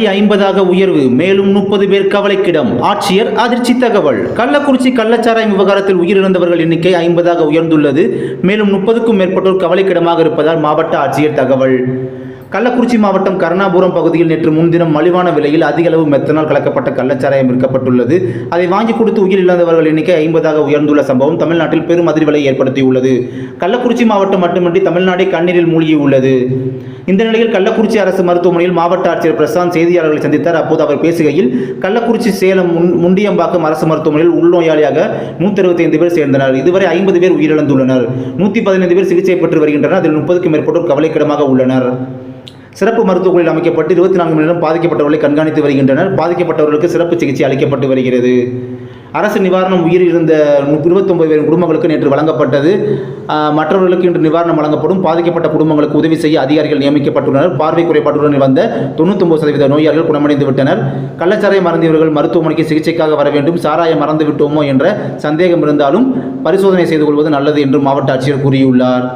வட்டி ஐம்பதாக உயர்வு மேலும் முப்பது பேர் கவலைக்கிடம். ஆட்சியர் அதிர்ச்சி தகவல். கள்ளக்குறிச்சி கள்ளச்சாராயம் விவகாரத்தில் உயிரிழந்தவர்கள் எண்ணிக்கை ஐம்பதாக உயர்ந்துள்ளது. மேலும் முப்பதுக்கும் மேற்பட்டோர் கவலைக்கிடமாக இருப்பதால் மாவட்ட ஆட்சியர் தகவல். கள்ளக்குறிச்சி மாவட்டம் கருணாபுரம் பகுதியில் நேற்று முன்தினம் மலிவான விலையில் அதிக அளவு மெத்தனால் கலக்கப்பட்ட கள்ளச்சாராயம் விற்கப்பட்டுள்ளது. அதை வாங்கி கொடுத்து உயிரிழந்தவர்கள் எண்ணிக்கை ஐம்பதாக உயர்ந்துள்ள சம்பவம் தமிழ்நாட்டில் பெரும் அதிர்வலை ஏற்படுத்தியுள்ளது. கள்ளக்குறிச்சி மாவட்டம் மட்டுமின்றி தமிழ்நாடே கண்ணீரில் மூழ்கியுள்ளது. இந்த நிலையில் கள்ளக்குறிச்சி அரசு மருத்துவமனையில் மாவட்ட ஆட்சியர் பிரசாந்த் செய்தியாளர்களை சந்தித்தார். அப்போது அவர் பேசுகையில் கள்ளக்குறிச்சி சேலம் முன் முண்டியம்பாக்கம் அரசு மருத்துவமனையில் உள்நோயாளியாக நூற்றி அறுபத்தைந்து பேர் சேர்ந்தனர். இதுவரை ஐம்பது பேர் உயிரிழந்துள்ளனர். நூற்றி பதினைந்து பேர் சிகிச்சை பெற்று வருகின்றனர். அதில் முப்பதுக்கும் மேற்பட்டோர் கவலைக்கிடமாக உள்ளனர். சிறப்பு மருத்துவக்குழுவில் அமைக்கப்பட்டு இருபத்தி நான்கு மணி நேரம் பாதிக்கப்பட்டவர்களை கண்காணித்து வருகின்றனர். பாதிக்கப்பட்டவர்களுக்கு சிறப்பு சிகிச்சை அளிக்கப்பட்டு வருகிறது. அரசு நிவாரணம் உயிர் இருந்த இருபத்தொன்பது பேர் குடும்பங்களுக்கு நேற்று வழங்கப்பட்டது. மற்றவர்களுக்கு இன்று நிவாரணம் வழங்கப்படும். பாதிக்கப்பட்ட குடும்பங்களுக்கு உதவி செய்ய அதிகாரிகள் நியமிக்கப்பட்டுள்ளனர். பார்வை குறைபாட்டுடன் வந்த தொண்ணூத்தொம்பது சதவீத நோயாளிகள் குணமடைந்து விட்டனர். கள்ளச்சாரை மறந்தவர்கள் மருத்துவமனைக்கு சிகிச்சைக்காக வர வேண்டும். சாராயம் மறந்து விட்டோமோ என்ற சந்தேகம் இருந்தாலும் பரிசோதனை செய்து கொள்வது நல்லது என்று மாவட்ட ஆட்சியர் கூறியுள்ளார்.